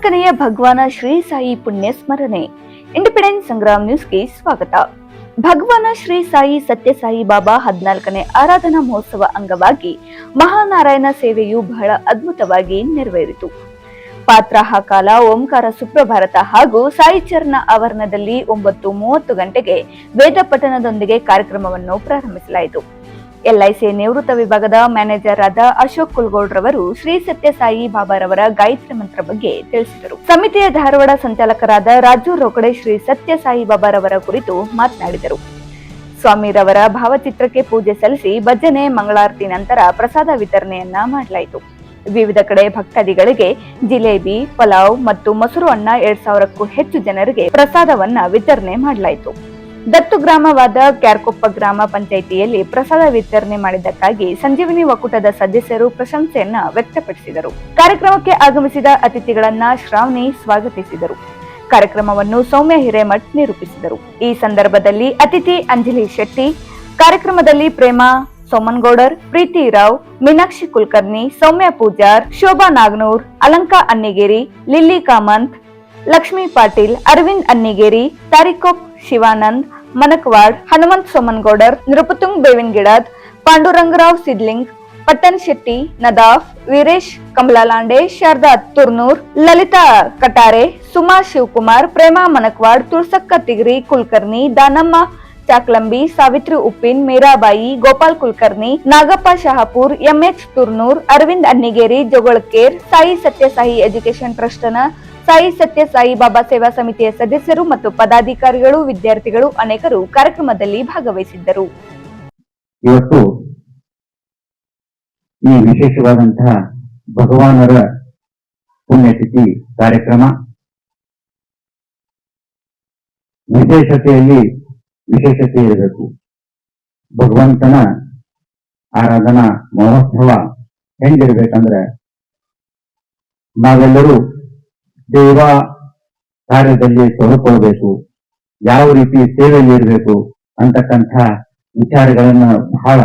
ಹದಿನಾಲ್ಕನೆಯ ಭಗವಾನ ಶ್ರೀ ಸಾಯಿ ಪುಣ್ಯ ಸ್ಮರಣೆ. ಇಂಡಿಪೆಂಡೆನ್ಸ್ ಸಂಗ್ರಾಮ್ ನ್ಯೂಸ್ಗೆ ಸ್ವಾಗತ. ಭಗವಾನ ಶ್ರೀ ಸಾಯಿ ಸತ್ಯಸಾಯಿ ಬಾಬಾ ಹದಿನಾಲ್ಕನೇ ಆರಾಧನಾ ಮಹೋತ್ಸವ ಅಂಗವಾಗಿ ಮಹಾನಾರಾಯಣ ಸೇವೆಯು ಬಹಳ ಅದ್ಭುತವಾಗಿ ನೆರವೇರಿತು. ಪಾತ್ರ ಕಾಲ, ಓಂಕಾರ, ಸುಪ್ರಭಾರತ ಹಾಗೂ ಸಾಯಿ ಚರಣ ಆವರಣದಲ್ಲಿ ಒಂಬತ್ತು ಮೂವತ್ತು ಗಂಟೆಗೆ ವೇದ ಪಠಣದೊಂದಿಗೆ ಕಾರ್ಯಕ್ರಮವನ್ನು ಪ್ರಾರಂಭಿಸಲಾಯಿತು. ಎಲ್ಐಸಿ ನಿವೃತ್ತ ವಿಭಾಗದ ಮ್ಯಾನೇಜರ್ ಆದ ಅಶೋಕ್ ಕುಲ್ಗೋಡ್ ರವರು ಶ್ರೀ ಸತ್ಯಸಾಯಿ ಬಾಬಾರವರ ಗಾಯತ್ರಿ ಮಂತ್ರ ಬಗ್ಗೆ ತಿಳಿಸಿದರು. ಸಮಿತಿಯ ಧಾರವಾಡ ಸಂಚಾಲಕರಾದ ರಾಜು ರೋಕಡೆ ಶ್ರೀ ಸತ್ಯಸಾಯಿ ಬಾಬಾರವರ ಕುರಿತು ಮಾತನಾಡಿದರು. ಸ್ವಾಮಿರವರ ಭಾವಚಿತ್ರಕ್ಕೆ ಪೂಜೆ ಸಲ್ಲಿಸಿ ಭಜನೆ, ಮಂಗಳಾರತಿ ನಂತರ ಪ್ರಸಾದ ವಿತರಣೆಯನ್ನ ಮಾಡಲಾಯಿತು. ವಿವಿಧ ಕಡೆ ಭಕ್ತಾದಿಗಳಿಗೆ ಜಿಲೇಬಿ, ಪಲಾವ್ ಮತ್ತು ಮೊಸರು ಅನ್ನ ಎರಡ್ ಸಾವಿರಕ್ಕೂ ಹೆಚ್ಚು ಜನರಿಗೆ ಪ್ರಸಾದವನ್ನ ವಿತರಣೆ ಮಾಡಲಾಯಿತು. ದತ್ತು ಗ್ರಾಮವಾದ ಕ್ಯಾರ್ಕೊಪ್ಪ ಗ್ರಾಮ ಪಂಚಾಯಿತಿಯಲ್ಲಿ ಪ್ರಸಾದ ವಿತರಣೆ ಮಾಡಿದ್ದಕ್ಕಾಗಿ ಸಂಜೀವಿನಿ ಒಕ್ಕೂಟದ ಸದಸ್ಯರು ಪ್ರಶಂಸೆಯನ್ನ ವ್ಯಕ್ತಪಡಿಸಿದರು. ಕಾರ್ಯಕ್ರಮಕ್ಕೆ ಆಗಮಿಸಿದ ಅತಿಥಿಗಳನ್ನ ಶ್ರಾವಣಿ ಸ್ವಾಗತಿಸಿದರು. ಕಾರ್ಯಕ್ರಮವನ್ನು ಸೌಮ್ಯ ಹಿರೇಮಠ್ ನಿರೂಪಿಸಿದರು. ಈ ಸಂದರ್ಭದಲ್ಲಿ ಅತಿಥಿ ಅಂಜಲಿ ಶೆಟ್ಟಿ, ಕಾರ್ಯಕ್ರಮದಲ್ಲಿ ಪ್ರೇಮ ಸೋಮನ್ಗೌಡರ್, ಪ್ರೀತಿ ರಾವ್, ಮೀನಾಕ್ಷಿ ಕುಲಕರ್ಣಿ, ಸೌಮ್ಯ ಪೂಜಾರ್, ಶೋಭಾ ನಾಗನೂರ್, ಅಲಂಕಾ ಅನ್ನಿಗೇರಿ, ಲಿಲ್ಲಿ ಕಾಮಂತ್, ಲಕ್ಷ್ಮೀ ಪಾಟೀಲ್, ಅರವಿಂದ್ ಅನ್ನಿಗೇರಿ, ತಾರಿಕೊಪ್ ಶಿವಾನಂದ್, ಮನಕವಾಡ್, ಹನುಮಂತ್ ಸೋಮನ್ಗೌಡರ್ ನೃಪತುಂಗ್ ಬೇವಿನಗಿಡದ್, ಪಾಂಡುರಂಗರಾವ್ ಸಿದ್ಲಿಂಗ್ ಪಟ್ಟನ್ ಶೆಟ್ಟಿ, ನದಾಫ್, ವೀರೇಶ್, ಕಮಲಾಲಾಂಡೆ, ಶಾರದಾ ತುರ್ನೂರ್, ಲಲಿತಾ ಕಟಾರೆ, ಸುಮಾ ಶಿವಕುಮಾರ್, ಪ್ರೇಮಾ ಮನಕ್ವಾಡ್, ತುಳ್ಸಕ್ಕ ತಿಗ್ರಿ, ಕುಲಕರ್ಣಿ, ದಾನಮ್ಮ ಚಾಕ್ಲಂಬಿ, ಸಾವಿತ್ರಿ ಉಪ್ಪಿನ್, ಮೀರಾಬಾಯಿ, ಗೋಪಾಲ್ ಕುಲಕರ್ಣಿ, ನಾಗಪ್ಪ ಶಹಾಪುರ್, ಎಂಎಚ್ ತುರ್ನೂರ್, ಅರವಿಂದ್ ಅನ್ನಿಗೇರಿ ಜೊಗೊಳಕೇರ್, ಸಾಯಿ ಸತ್ಯಸಾಯಿ ಎಜುಕೇಶನ್ ಟ್ರಸ್ಟ್ನ ಸಾಯಿ ಸತ್ಯ ಸಾಯಿ ಬಾಬಾ ಸೇವಾ ಸಮಿತಿಯ ಸದಸ್ಯರು ಮತ್ತು ಪದಾಧಿಕಾರಿಗಳು, ವಿದ್ಯಾರ್ಥಿಗಳು ಅನೇಕರು ಕಾರ್ಯಕ್ರಮದಲ್ಲಿ ಭಾಗವಹಿಸಿದ್ದರು. ಇವತ್ತು ಈ ವಿಶೇಷವಾದಂತಹ ಭಗವಾನರ ಪುಣ್ಯತಿಥಿ ಕಾರ್ಯಕ್ರಮ. ವಿಶೇಷತೆಯಲ್ಲಿ ವಿಶೇಷತೆ ಇರಬೇಕು. ಭಗವಂತನ ಆರಾಧನಾ ಮಹೋತ್ಸವ ಹೆಂಗಿರ್ಬೇಕಂದ್ರೆ ನಾವೆಲ್ಲರೂ ದೇವ ಕಾರ್ಯದಲ್ಲಿ ತೊಡಕೊಳ್ಬೇಕು, ಯಾವ ರೀತಿ ಸೇವೆ ನೀಡಬೇಕು ಅಂತಕ್ಕಂಥ ವಿಚಾರಗಳನ್ನ ಬಹಳ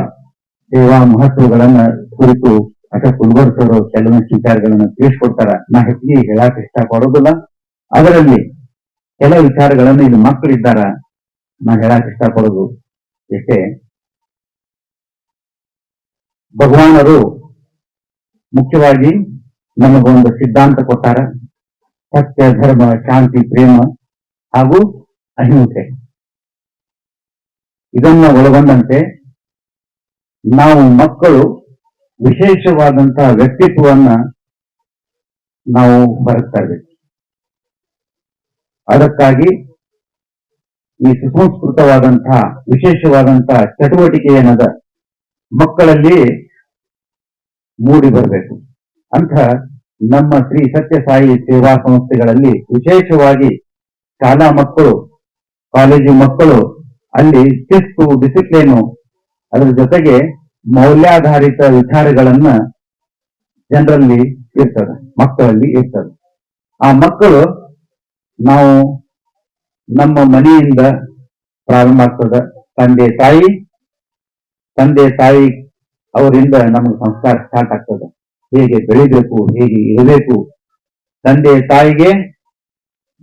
ಸೇವಾ ಮಹತ್ವಗಳನ್ನ ಕುರಿತು ಅಥವಾ ಕುಲ್ಬರ್ಸರು ಕೆಲವೊಂದು ವಿಚಾರಗಳನ್ನ ತಿಳಿಸ್ಕೊಡ್ತಾರ. ನಾ ಹೆಚ್ಚಿಗೆ ಹೇಳಕ್ ಇಷ್ಟ ಪಡೋದಿಲ್ಲ ಅದರಲ್ಲಿ ಕೆಲ ವಿಚಾರಗಳನ್ನ ಇಲ್ಲಿ ಮಕ್ಕಳಿದ್ದಾರ ನಾ ಹೇಳಕ್ ಇಷ್ಟಪಡೋದು ಎಷ್ಟೇ. ಭಗವಾನರು ಮುಖ್ಯವಾಗಿ ನಮಗೊಂದು ಸಿದ್ಧಾಂತ ಕೊಟ್ಟಾರ. ಸತ್ಯ ಧರ್ಮ ಶಾಂತಿ, ಪ್ರೇಮ ಹಾಗೂ ಅಹಿಂಸೆ. ಇದನ್ನ ಒಳಗೊಂಡಂತೆ ನಾವು ಮಕ್ಕಳು ವಿಶೇಷವಾದಂತಹ ವ್ಯಕ್ತಿತ್ವವನ್ನ ನಾವು ಬರೆಸ್ತಾ ಇರಬೇಕು ಅದಕ್ಕಾಗಿ ಈ ಸುಸಂಸ್ಕೃತವಾದಂತಹ ವಿಶೇಷವಾದಂತಹ ಚಟುವಟಿಕೆ ಏನದ ಮಕ್ಕಳಲ್ಲಿ ಮೂಡಿ ಬರಬೇಕು. ಅಂತ ನಮ್ಮ ಶ್ರೀ ಸತ್ಯಸಾಯಿ ಸೇವಾ ಸಂಸ್ಥೆಗಳಲ್ಲಿ ವಿಶೇಷವಾಗಿ ಶಾಲಾ ಮಕ್ಕಳು, ಕಾಲೇಜು ಮಕ್ಕಳು ಅಲ್ಲಿ ಶಿಸ್ತು, ಡಿಸಿಪ್ಲಿನು ಅದರ ಜೊತೆಗೆ ಮೌಲ್ಯಾಧಾರಿತ ವಿಚಾರಗಳನ್ನ ಜನರಲ್ಲಿ ಇರ್ತದೆ, ಮಕ್ಕಳಲ್ಲಿ ಇರ್ತದೆ. ಆ ಮಕ್ಕಳು ನಾವು ನಮ್ಮ ಮನೆಯಿಂದ ಪ್ರಾರಂಭ ಆಗ್ತದ. ತಂದೆ ತಾಯಿ ತಂದೆ ತಾಯಿ ಅವರಿಂದ ನಮ್ಮ ಸಂಸ್ಕಾರ ಸ್ಟಾರ್ಟ್ ಆಗ್ತದೆ. ಹೇಗೆ ಬೆಳಿಬೇಕು, ಹೇಗೆ ಇರಬೇಕು ತಂದೆ ತಾಯಿಗೆ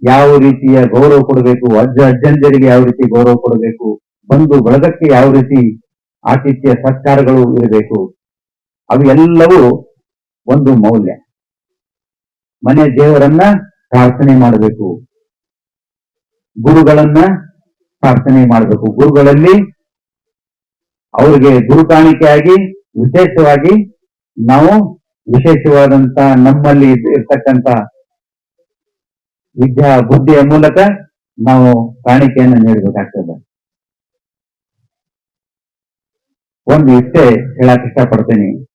ಯಾವ ರೀತಿಯ ಗೌರವ ಕೊಡಬೇಕು, ಅಜ್ಜ ಅಜ್ಜಂದಿರಿಗೆ ಯಾವ ರೀತಿ ಗೌರವ ಕೊಡಬೇಕು, ಬಂಧು ಬಳಗಕ್ಕೆ ಯಾವ ರೀತಿ ಆತಿಥ್ಯ ಸತ್ಕಾರಗಳು ಇರಬೇಕು, ಅವು ಎಲ್ಲವೂ ಒಂದು ಮೌಲ್ಯ. ಮನೆ ದೇವರನ್ನ ಪ್ರಾರ್ಥನೆ ಮಾಡಬೇಕು. ಗುರುಗಳನ್ನ ಪ್ರಾರ್ಥನೆ ಮಾಡಬೇಕು. ಗುರುಗಳಲ್ಲಿ ಅವರಿಗೆ ಗುರು ಕಾಣಿಕೆಯಾಗಿ ವಿಶೇಷವಾಗಿ ನಾವು ವಿಶೇಷವಾದಂತ ನಮ್ಮಲ್ಲಿ ಇರ್ತಕ್ಕಂತ ವಿದ್ಯಾ ಬುದ್ಧಿಯ ಮೂಲಕ ನಾವು ಕಾಣಿಕೆಯನ್ನು ನೀಡಬೇಕಾಗ್ತದೆ. ಒಂದು ಇಷ್ಟೇ ಹೇಳಕ್ ಇಷ್ಟಪಡ್ತೀನಿ.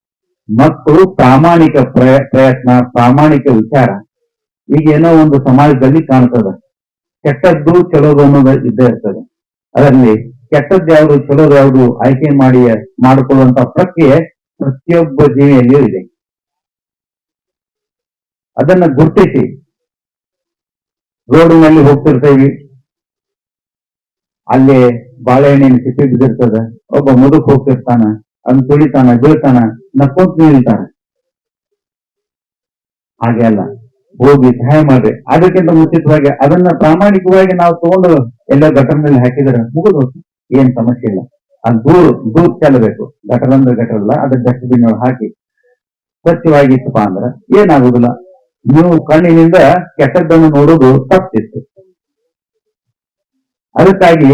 ಮಕ್ಕಳು ಪ್ರಾಮಾಣಿಕ ಪ್ರಯ- ಪ್ರಯತ್ನ, ಪ್ರಾಮಾಣಿಕ ವಿಚಾರ ಈಗ ಏನೋ ಒಂದು ಸಮಾಜದಲ್ಲಿ ಕಾಣ್ತದೆ. ಕೆಟ್ಟದ್ದು ಚಲೋದು ಅನ್ನೋದು ಇದ್ದೇ ಇರ್ತದೆ. ಅದರಲ್ಲಿ ಕೆಟ್ಟದ್ದು ಯಾವುದು ಚಲೋದು ಯಾವುದು ಆಯ್ಕೆ ಮಾಡಿ, ಮಾಡಿಕೊಳ್ಳುವಂತ ಪ್ರಕ್ರಿಯೆ ಪ್ರತಿಯೊಬ್ಬ ಜೀವಿಯಲ್ಲಿಯೂ ಇದೆ. ಅದನ್ನ ಗುರುತಿಸಿ. ರೋಡಿನಲ್ಲಿ ಹೋಗ್ತಿರ್ತೇವಿ. ಅಲ್ಲಿ ಬಾಳೆಹಣ್ಣಿನ ಸಿಪ್ಪೆ ಬಿದ್ದಿರ್ತದ. ಒಬ್ಬ ಮುದುಕ್ ಹೋಗ್ತಿರ್ತಾನ ಅದನ್ನ ತುಳಿತಾನ, ಬೀಳ್ತಾನ ನಕ್ಕೊಂತ ನಿಲ್ತಾನ. ಹಾಗೆ ಅಲ್ಲ, ಹೋಗಿ ಸಹಾಯ ಮಾಡ್ರಿ. ಅದಕ್ಕಿಂತ ಮುಂಚಿತವಾಗಿ ಅದನ್ನ ಪ್ರಾಮಾಣಿಕವಾಗಿ ನಾವು ತಗೊಂಡು ಎಲ್ಲ ಘಟನೆಯಲ್ಲಿ ಹಾಕಿದ್ರೆ ಮುಗಿದು ಏನ್ ಸಮಸ್ಯೆ ಇಲ್ಲ. ಅದು ದೂರ ದೂರ ಚೆಲ್ಲಬೇಕು. ಘಟನೆ ಅಂದ್ರೆ ಗಟರ್ ಅಲ್ಲ ಅದ್ರ ಡಸ್ಟ್ಬಿನ್ ಹಾಕಿ ಸ್ವಚ್ಛವಾಗಿತ್ತಪ್ಪ ಅಂದ್ರೆ ಏನಾಗುದಿಲ್ಲ. ನೀವು ಕಣ್ಣಿನಿಂದ ಕೆಟ್ಟದ್ದನ್ನು ನೋಡೋದು ತಪ್ಪಿತ್ತು. ಅದಕ್ಕಾಗಿ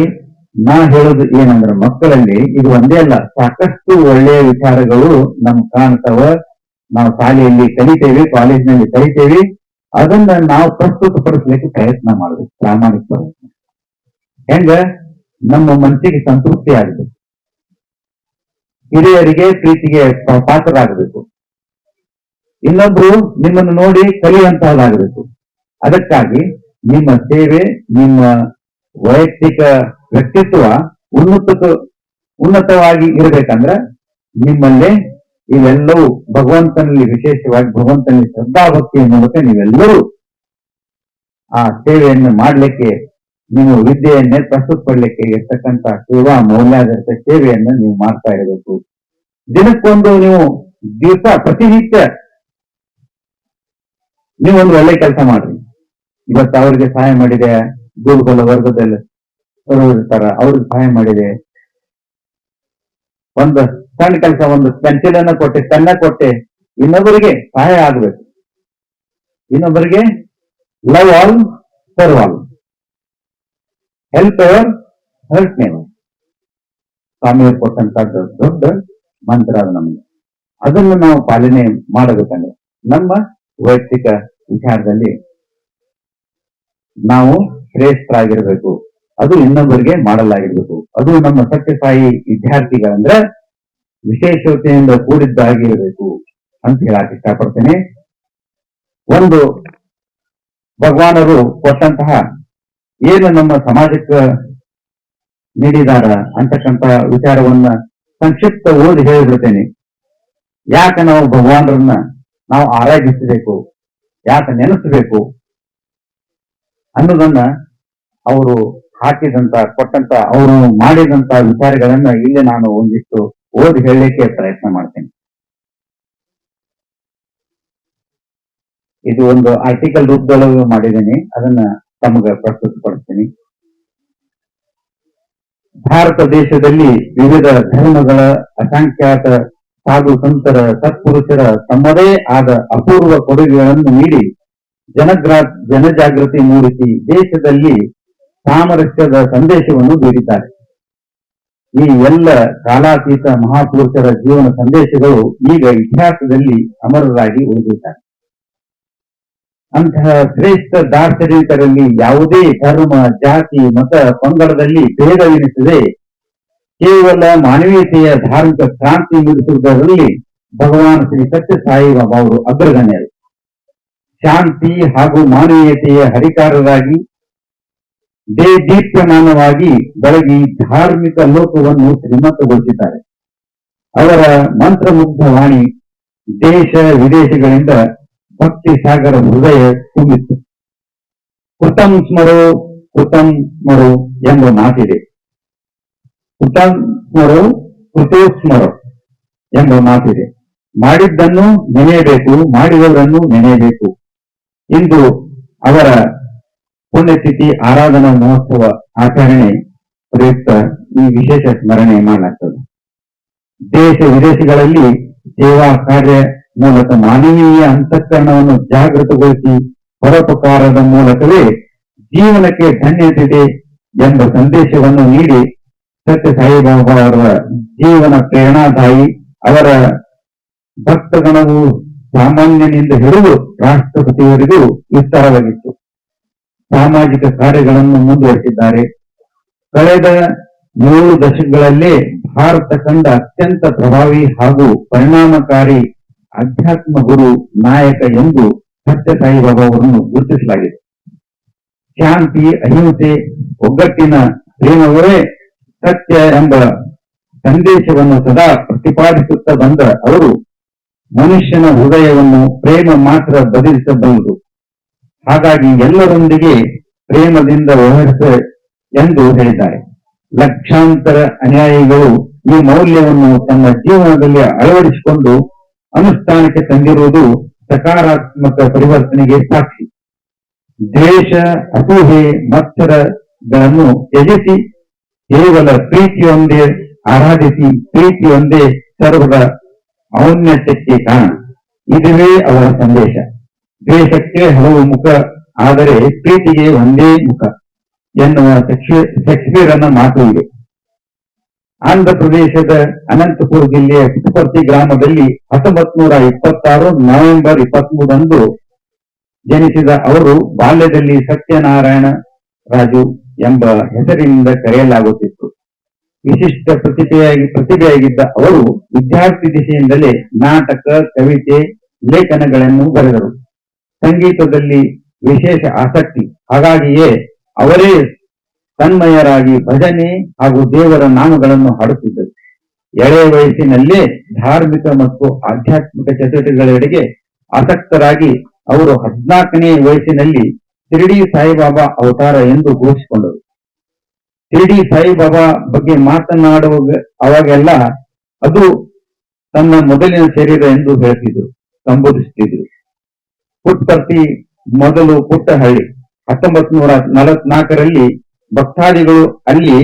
ನಾ ಹೇಳೋದು ಏನಂದ್ರೆ ಮಕ್ಕಳಲ್ಲಿ ಇದು ಒಂದೇ ಅಲ್ಲ, ಸಾಕಷ್ಟು ಒಳ್ಳೆಯ ವಿಚಾರಗಳು ನಮ್ ಕಾಣ್ತಾವ. ನಾವು ಶಾಲೆಯಲ್ಲಿ ಕಲಿತೇವೆ, ಕಾಲೇಜಿನಲ್ಲಿ ಕಲಿತೇವೆ. ಅದನ್ನ ನಾವು ಪ್ರಸ್ತುತಪಡಿಸ್ಲಿಕ್ಕೆ ಪ್ರಯತ್ನ ಮಾಡಬೇಕು, ಪ್ರಾಮಾಣಿಕ ಹೆಂಗ? ನಮ್ಮ ಮನಸ್ಸಿಗೆ ಸಂತೃಪ್ತಿ ಆಗಬೇಕು. ಹಿರಿಯರಿಗೆ ಪ್ರೀತಿಗೆ ಪಾತ್ರರಾಗಬೇಕು. ಇನ್ನೊಬ್ರು ನಿಮ್ಮನ್ನು ನೋಡಿ ಕಲಿಯುವಂತಹದ್ದಾಗಬೇಕು. ಅದಕ್ಕಾಗಿ ನಿಮ್ಮ ಸೇವೆ, ನಿಮ್ಮ ವೈಯಕ್ತಿಕ ವ್ಯಕ್ತಿತ್ವ ಉನ್ನತ ಉನ್ನತವಾಗಿ ಇರಬೇಕಂದ್ರೆ ನಿಮ್ಮಲ್ಲೇ ಇವೆಲ್ಲವೂ ಭಗವಂತನಲ್ಲಿ ವಿಶೇಷವಾಗಿ ಭಗವಂತನಲ್ಲಿ ಶ್ರದ್ಧಾಭಕ್ತಿಯ ಮೂಲಕ ನೀವೆಲ್ಲರೂ ಆ ಸೇವೆಯನ್ನು ಮಾಡಲಿಕ್ಕೆ ನೀವು ವಿದ್ಯೆಯನ್ನೇ ಪ್ರಸ್ತುತಪಡಲಿಕ್ಕೆ ಇರ್ತಕ್ಕಂಥ ಸೇವಾ ಮೌಲ್ಯಾಧಾರಿತ ಸೇವೆಯನ್ನು ನೀವು ಮಾಡ್ತಾ ಇರಬೇಕು. ದಿನಕ್ಕೊಂದು ನೀವು ದಿವಸ ಪ್ರತಿನಿತ್ಯ ನೀವು ಒಂದು ಒಳ್ಳೆ ಕೆಲಸ ಮಾಡ್ರಿ. ಇವತ್ತು ಅವರಿಗೆ ಸಹಾಯ ಮಾಡಿದೆ ದುರ್ಬಲ ವರ್ಗದಲ್ಲಿ ಇರ್ತಾರ, ಅವ್ರಿಗೆ ಸಹಾಯ ಮಾಡಿದೆ. ಒಂದು ಸಣ್ಣ ಕೆಲಸ, ಒಂದು ಪೆನ್ಸಿಲ್ ಕೊಟ್ಟೆ, ಪೆನ್ನ ಕೊಟ್ಟೆ ಇನ್ನೊಬ್ಬರಿಗೆ ಸಹಾಯ ಆಗ್ಬೇಕು. ಇನ್ನೊಬ್ಬರಿಗೆ love all serve all help ever help never ಸ್ವಾಮಿಯವರು ಕೊಟ್ಟಂತ ದೊಡ್ಡ ಮಂತ್ರ ಅದು ನಮ್ಗೆ. ಅದನ್ನು ನಾವು ಪಾಲನೆ ಮಾಡಬೇಕಂದ್ರೆ ನಮ್ಮ ವೈಯಕ್ತಿಕ ವಿಚಾರದಲ್ಲಿ ನಾವು ಶ್ರೇಷ್ಠರಾಗಿರ್ಬೇಕು. ಅದು ಇನ್ನೊಬ್ಬರಿಗೆ ಮಾಡಲಾಗಿರ್ಬೇಕು. ಅದು ನಮ್ಮ ಸತ್ಯಸಾಯಿ ವಿದ್ಯಾರ್ಥಿಗಳಂದ್ರೆ ವಿಶೇಷತೆಯಿಂದ ಕೂಡಿದ್ದಾಗಿರಬೇಕು ಅಂತ ಹೇಳಕ್ ಇಷ್ಟಪಡ್ತೇನೆ. ಒಂದು ಭಗವಾನರು ಕೊಟ್ಟಂತಹ ಏನು ನಮ್ಮ ಸಮಾಜಕ್ಕೆ ನೀಡಿದಾರ ಅಂತಕ್ಕಂತಹ ವಿಚಾರವನ್ನ ಸಂಕ್ಷಿಪ್ತ ಓದಿ ಹೇಳಿಬಿಡ್ತೇನೆ. ಯಾಕೆ ನಾವು ಭಗವಾನರನ್ನ ನಾವು ಆರಾಧಿಸಬೇಕು? ಯಾಕೆ ನೆನೆಸಬೇಕು ಅನ್ನೋದನ್ನ ಅವರು ಹಾಕಿದಂತ, ಕೊಟ್ಟಂತ, ಅವರು ಮಾಡಿದಂತ ವಿಚಾರಗಳನ್ನ ಇಲ್ಲಿ ನಾನು ಒಂದಿಷ್ಟು ಓದಿ ಹೇಳಲಿಕ್ಕೆ ಪ್ರಯತ್ನ ಮಾಡ್ತೇನೆ. ಇದು ಒಂದು ಆರ್ಟಿಕಲ್ ರೂಪದೊಳಗೆ ಮಾಡಿದ್ದೀನಿ. ಅದನ್ನ ತಮಗೆ ಪ್ರಸ್ತುತಪಡಿಸ್ತೀನಿ. ಭಾರತ ದೇಶದಲ್ಲಿ ವಿವಿಧ ಧರ್ಮಗಳ ಅಸಂಖ್ಯಾತ ಸಾಧು ಸಂತರ ಸತ್ಪುರುಷರ ತಮ್ಮದೇ ಆದ ಅಪೂರ್ವ ಕೊಡುಗೆಗಳನ್ನು ನೀಡಿ ಜನಗ್ರಾ, ಜನಜಾಗೃತಿ ಮೂಡಿಸಿ ದೇಶದಲ್ಲಿ ಸಾಮರಸ್ಯದ ಸಂದೇಶವನ್ನು ನೀಡಿದ್ದಾರೆ. ಈ ಎಲ್ಲ ಕಾಲಾತೀತ ಮಹಾಪುರುಷರ ಜೀವನ ಸಂದೇಶಗಳು ಈಗ ಇತಿಹಾಸದಲ್ಲಿ ಅಮರರಾಗಿ ಉಳಿದಿದ್ದಾರೆ. ಅಂತಹ ಶ್ರೇಷ್ಠ ದಾರ್ಶನಿಕರಲ್ಲಿ ಯಾವುದೇ ಧರ್ಮ, ಜಾತಿ, ಮತ, ಪಂಗಡದಲ್ಲಿ ಭೇದವೆನಿಸದೆ ಕೇವಲ ಮಾನವೀಯತೆಯ ಧಾರ್ಮಿಕ ಕ್ರಾಂತಿ ಮೂಡಿಸುವುದರಲ್ಲಿ ಭಗವಾನ್ ಶ್ರೀ ಸತ್ಯ ಸಾಯಿಬಾಬಾ ಅವರು ಅಗ್ರಗಣ್ಯರು. ಶಾಂತಿ ಹಾಗೂ ಮಾನವೀಯತೆಯ ಹರಿಕಾರರಾಗಿ ದೇ ದೀಪ್ಯಮಾನವಾಗಿ ಬೆಳಗಿ ಧಾರ್ಮಿಕ ಲೋಕವನ್ನು ಶ್ರೀಮಂತಗೊಳಿಸಿದ್ದಾರೆ. ಅವರ ಮಂತ್ರಮುಗ್ಧ ವಾಣಿ ದೇಶ ವಿದೇಶಗಳಿಂದ ಭಕ್ತಿ ಸಾಗರ ಹೃದಯ ತುಂಬಿತ್ತು. ಕೃತಂ ಸ್ಮರೋ ಕೃತಂ ಸ್ಮರೋ ಎಂಬ ಮಾತಿದೆ. ಕೃತಂ ಸ್ಮರೋ, ಕೃತೋ ಸ್ಮರೋ ಎಂಬ ಮಾತಿದೆ. ಮಾಡಿದ್ದನ್ನು ನೆನೆಯಬೇಕು, ಮಾಡಿದವರನ್ನು ನೆನೆಯಬೇಕು. ಇಂದು ಅವರ ಪುಣ್ಯತಿಥಿ ಆರಾಧನಾ ಮಹೋತ್ಸವ ಆಚರಣೆ ಪ್ರಯುಕ್ತ ಈ ವಿಶೇಷ ಸ್ಮರಣೆ ಮಾಡಲಾಗ್ತದೆ. ದೇಶ ವಿದೇಶಗಳಲ್ಲಿ ಸೇವಾ ಕಾರ್ಯ ಮೂಲಕ ಮಾನವೀಯ ಅಂತಃಕರಣವನ್ನು ಜಾಗೃತಗೊಳಿಸಿ ಪರೋಪಕಾರದ ಮೂಲಕವೇ ಜೀವನಕ್ಕೆ ಧನ್ಯತೆ ಎಂಬ ಸಂದೇಶವನ್ನು ನೀಡಿ ಸತ್ಯ ಸಾಯಿಬಾಬಾ ಅವರ ಜೀವನ ಪ್ರೇರಣಾದಾಯಿ, ಅವರ ಭಕ್ತಗಣವು ಸಾಮಾನ್ಯನಿಂದ ಹಿಡಿದು ರಾಷ್ಟ್ರಪತಿಯವರಿಗೂ ವಿಸ್ತಾರವಾಗಿತ್ತು. ಸಾಮಾಜಿಕ ಕಾರ್ಯಗಳನ್ನು ಮುಂದುವರಿಸಿದ್ದಾರೆ. ಕಳೆದ ಏಳು ದಶಕಗಳಲ್ಲಿ ಭಾರತ ಕಂಡ ಅತ್ಯಂತ ಪ್ರಭಾವಿ ಹಾಗೂ ಪರಿಣಾಮಕಾರಿ ಅಧ್ಯಾತ್ಮ ಗುರು ನಾಯಕ ಎಂದು ಸತ್ಯ ಸಾಯಿಬಾಬಾ ಅವರನ್ನು ಗುರುತಿಸಲಾಗಿದೆ. ಶಾಂತಿ, ಅಹಿಂಸೆ, ಒಗ್ಗಟ್ಟಿನ ಪ್ರೇಮವೇ ಸತ್ಯ ಎಂಬ ಸಂದೇಶವನ್ನು ಸದಾ ಪ್ರತಿಪಾದಿಸುತ್ತಾ ಬಂದ ಅವರು ಮನುಷ್ಯನ ಹೃದಯವನ್ನು ಪ್ರೇಮ ಮಾತ್ರ ಬದಲಿಸಬಹುದು ಹಾಗಾಗಿ ಎಲ್ಲರೊಂದಿಗೆ ಪ್ರೇಮದಿಂದ ವ್ಯವಹರಿಸ ಎಂದು ಹೇಳಿದ್ದಾರೆ. ಲಕ್ಷಾಂತರ ಅನುಯಾಯಿಗಳು ಈ ಮೌಲ್ಯವನ್ನು ತಮ್ಮ ಜೀವನದಲ್ಲಿ ಅಳವಡಿಸಿಕೊಂಡು ಅನುಷ್ಠಾನಕ್ಕೆ ತಂದಿರುವುದು ಸಕಾರಾತ್ಮಕ ಪರಿವರ್ತನೆಗೆ ಸಾಕ್ಷಿ. ದ್ವೇಷ ಅಸೂಹೆ ಮತ್ಸರಗಳನ್ನು ತ್ಯಜಿಸಿ ಕೇವಲ ಪ್ರೀತಿಯೊಂದೇ, ಆರಾಧಿಸಿ ಪ್ರೀತಿಯೊಂದೇ ಸರ್ವದ ಔನ್ನತ್ಯಕ್ಕೆ ಕಾರಣ. ಇದುವೇ ಅವರ ಸಂದೇಶ. ದ್ವೇಷಕ್ಕೆ ಹಲವು ಮುಖ, ಆದರೆ ಪ್ರೀತಿಗೆ ಒಂದೇ ಮುಖ ಎನ್ನುವ ಶೇಕ್ಸ್ಪಿಯರನ ಮಾತು ಇದೆ. ಆಂಧ್ರ ಪ್ರದೇಶದ ಅನಂತಪುರ ಜಿಲ್ಲೆಯ ಪುಟ್ಟಪರ್ತಿ ಗ್ರಾಮದಲ್ಲಿ ಹತ್ತೊಂಬತ್ ನೂರ ಇಪ್ಪತ್ತಾರು ನವೆಂಬರ್ ಇಪ್ಪತ್ಮೂರರಂದು ಜನಿಸಿದ ಅವರು ಬಾಲ್ಯದಲ್ಲಿ ಸತ್ಯನಾರಾಯಣ ರಾಜು. ಎಂಬ ಹೆಸರಿನಿಂದ ಕರೆಯಲಾಗುತ್ತಿತ್ತು. ವಿಶಿಷ್ಟ ಪ್ರತಿಭೆಯಾಗಿ ಪ್ರತಿಭೆಯಾಗಿದ್ದ ಅವರು ವಿದ್ಯಾರ್ಥಿ ದಿಶೆಯಿಂದಲೇ ನಾಟಕ, ಕವಿತೆ, ಲೇಖನಗಳನ್ನು ಬರೆದರು. ಸಂಗೀತದಲ್ಲಿ ವಿಶೇಷ ಆಸಕ್ತಿ. ಹಾಗಾಗಿಯೇ ಅವರೇ ತನ್ಮಯರಾಗಿ ಭಜನೆ ಹಾಗೂ ದೇವರ ನಾಮಗಳನ್ನು ಹಾಡುತ್ತಿದ್ದರು. ಎಳೆಯ ವಯಸ್ಸಿನಲ್ಲೇ ಧಾರ್ಮಿಕ ಮತ್ತು ಆಧ್ಯಾತ್ಮಿಕ ಚಟುವಟಿಕೆಗಳೆಡೆಗೆ ಆಸಕ್ತರಾಗಿ ಅವರು ಹದಿನಾಲ್ಕನೇ ವಯಸ್ಸಿನಲ್ಲಿ ಶಿರಡಿ ಸಾಯಿಬಾಬಾ ಅವತಾರ ಎಂದು ಘೋಷಿಸಿಕೊಂಡರು. ಶಿರಡಿ ಸಾಯಿಬಾಬಾ ಬಗ್ಗೆ ಮಾತನಾಡುವ ಅವಾಗೆಲ್ಲ ಅದು ತನ್ನ ಮೊದಲಿನ ಶರೀರ ಎಂದು ಹೇಳ್ತಿದ್ರು ಸಂಬೋಧಿಸುತ್ತಿದ್ರು ಪುಟ್ಪರ್ತಿ ಮೊದಲು ಪುಟ್ಟಹಳ್ಳಿ ಹತ್ತೊಂಬತ್ ನೂರ ನಲವತ್ನಾಲ್ಕರಲ್ಲಿ ಭಕ್ತಾದಿಗಳು ಅಲ್ಲಿ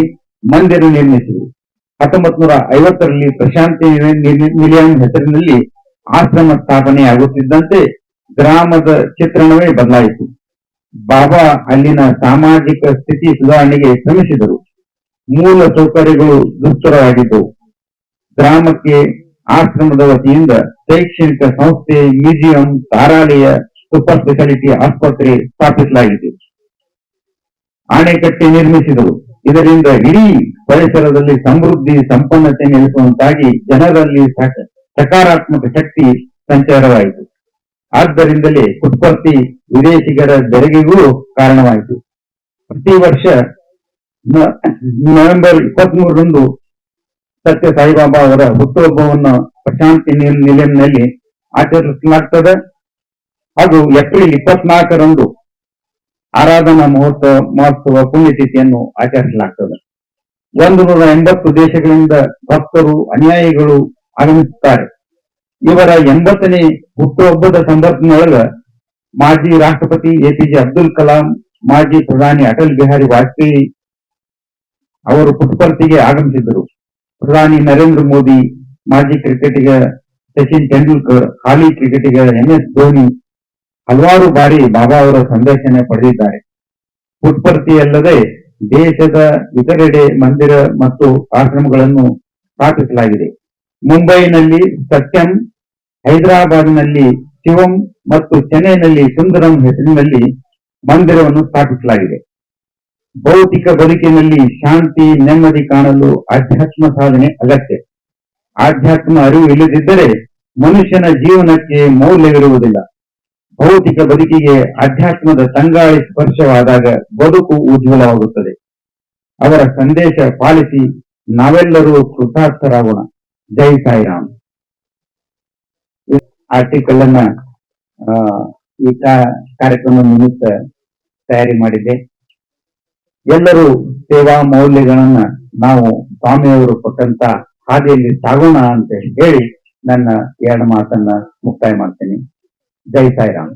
ಮಂದಿರ ನಿರ್ಮಿಸಿದರು. ಹತ್ತೊಂಬತ್ ನೂರ ಐವತ್ತರಲ್ಲಿ ಪ್ರಶಾಂತಿ ನಿಲಯಂ ಹೆಸರಿನಲ್ಲಿ ಆಶ್ರಮ ಸ್ಥಾಪನೆ ಆಗುತ್ತಿದ್ದಂತೆ ಗ್ರಾಮದ ಚಿತ್ರಣವೇ ಬದಲಾಯಿತು ಬಾಬಾ ಅಲ್ಲಿನ ಸಾಮಾಜಿಕ ಸ್ಥಿತಿ ಸುಧಾರಣೆಗೆ ಶ್ರಮಿಸಿದರು. ಮೂಲ ಸೌಕರ್ಯಗಳು ದುಸ್ತರವಾಗಿದ್ದವು. ಗ್ರಾಮಕ್ಕೆ ಆಶ್ರಮದ ವತಿಯಿಂದ ಶೈಕ್ಷಣಿಕ ಸಂಸ್ಥೆ, ಮ್ಯೂಸಿಯಂ ತಾರಾಲಯ ಸೂಪರ್ ಸ್ಪೆಷಾಲಿಟಿ ಆಸ್ಪತ್ರೆ ಸ್ಥಾಪಿಸಲಾಗಿದೆ. ಅಣೆಕಟ್ಟೆ ನಿರ್ಮಿಸಿದರು ಇದರಿಂದ ಇಡೀ ಪರಿಸರದಲ್ಲಿ ಸಮೃದ್ಧಿ, ಸಂಪನ್ನತೆ ನೆಲೆಸುವಂತಾಗಿ ಜನರಲ್ಲಿ ಸಕ- ಸಕಾರಾತ್ಮಕ ಶಕ್ತಿ ಸಂಚಾರವಾಯಿತು. ಆದ್ದರಿಂದಲೇ ಉತ್ಪತ್ತಿ ವಿದೇಶಿಗರ ಬೆರಗಿಗೂ ಕಾರಣವಾಯಿತು. ಪ್ರತಿ ವರ್ಷ ನವೆಂಬರ್ ನವೆಂಬರ್ ಇಪ್ಪತ್ಮೂರರಂದು ಸತ್ಯ ಸಾಯಿಬಾಬಾ ಅವರ ಹುಟ್ಟುಹಬ್ಬವನ್ನು ಪ್ರಶಾಂತಿ ನಿಲ್- ನಿಲಯಂನಲ್ಲಿ ಆಚರಿಸಲಾಗ್ತದೆ. ಹಾಗೂ ಏಪ್ರಿಲ್ ಇಪ್ಪತ್ನಾಲ್ಕರಂದು ಆರಾಧನಾ ಮಹೋತ್ಸವ ಮಹೋತ್ಸವ ಪುಣ್ಯತಿಥಿಯನ್ನು ಆಚರಿಸಲಾಗ್ತದೆ. ಒಂದು ನೂರ ಎಂಬತ್ತು ದೇಶಗಳಿಂದ ಭಕ್ತರು, ಅನುಯಾಯಿಗಳು ಆಗಮಿಸುತ್ತಾರೆ. ಇವರ ಎಂಬತ್ತನೇ ಹುಟ್ಟುಹಬ್ಬದ ಸಂದರ್ಭದೊಳಗ ಮಾಜಿ ರಾಷ್ಟ್ರಪತಿ ಎಪಿಜೆ ಅಬ್ದುಲ್ ಕಲಾಂ, ಮಾಜಿ ಪ್ರಧಾನಿ ಅಟಲ್ ಬಿಹಾರಿ ವಾಜಪೇಯಿ ಅವರು ಪುಟ್ಟಪರ್ತಿಗೆ ಆಗಮಿಸಿದ್ದರು. ಪ್ರಧಾನಿ ನರೇಂದ್ರ ಮೋದಿ, ಮಾಜಿ ಕ್ರಿಕೆಟಿಗ ಸಚಿನ್ ತೆಂಡೂಲ್ಕರ್, ಹಾಲಿ ಕ್ರಿಕೆಟಿಗ ಎಂ ಎಸ್ ಧೋನಿ ಹಲವಾರು ಬಾರಿ ಬಾಬಾ ಅವರ ಸಂದರ್ಶನ ಪಡೆದಿದ್ದಾರೆ. ಪುಟ್ಪರ್ತಿಯಲ್ಲದೆ ದೇಶದ ಇತರೆಡೆ ಮಂದಿರ ಮತ್ತು ಆಶ್ರಮಗಳನ್ನು ಸ್ಥಾಪಿಸಲಾಗಿದೆ. ಮುಂಬೈನಲ್ಲಿ ಸತ್ಯಂ ಹೈದರಾಬಾದ್ನಲ್ಲಿ ಶಿವಂ ಮತ್ತು ಚೆನ್ನೈನಲ್ಲಿ ಸುಂದರಂ ಹೆಸರಿನಲ್ಲಿ ಮಂದಿರವನ್ನು ಸ್ಥಾಪಿಸಲಾಗಿದೆ. ಭೌತಿಕ ಬದುಕಿನಲ್ಲಿ ಶಾಂತಿ, ನೆಮ್ಮದಿ ಕಾಣಲು ಆಧ್ಯಾತ್ಮ ಸಾಧನೆ ಅಗತ್ಯ. ಆಧ್ಯಾತ್ಮ ಅರಿವು ಇಲ್ಲದಿದ್ದರೆ ಮನುಷ್ಯನ ಜೀವನಕ್ಕೆ ಮೌಲ್ಯವಿರುವುದಿಲ್ಲ. ಭೌತಿಕ ಬದುಕಿಗೆ ಆಧ್ಯಾತ್ಮದ ತಂಗಾಳಿ ಸ್ಪರ್ಶವಾದಾಗ ಬದುಕು ಉಜ್ವಲವಾಗುತ್ತದೆ. ಅವರ ಸಂದೇಶ ಪಾಲಿಸಿ ನಾವೆಲ್ಲರೂ ಕೃತಾರ್ಥರಾಗೋಣ. ಜೈ ಸಾಯಿರಾಮ್. ಆರ್ಟಿಕಲ್ ಅನ್ನ ಈ ಕಾರ್ಯಕ್ರಮ ನಿಮಿತ್ತ ತಯಾರಿ ಮಾಡಿದೆ ಎಲ್ಲರೂ ಸೇವಾ ಮೌಲ್ಯಗಳನ್ನ ನಾವು ಸ್ವಾಮಿಯವರು ಕೊಟ್ಟಂತ ಹಾದಿಯಲ್ಲಿ ಸಾಗೋಣ ಅಂತ ಹೇಳಿ ನನ್ನ ಎರಡು ಮಾತನ್ನ ಮುಕ್ತಾಯ ಮಾಡ್ತೇನೆ. ಜೈ Sai Ram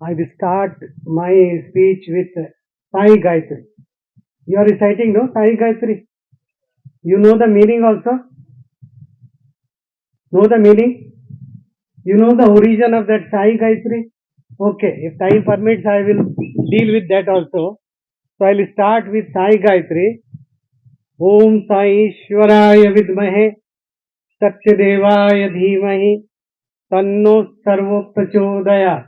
I we start my speech with Sai Gayatri you are citing no Sai Gayatri you know the meaning also know the meaning You know the origin of that Sai Gayatri? Okay, if time permits, I will deal with that also. So I'll start with Sai Gayatri. Om Sai Ishwaraya Vidmahe Satyadevaya Dhimahi Tanno Sarvo Prachodaya.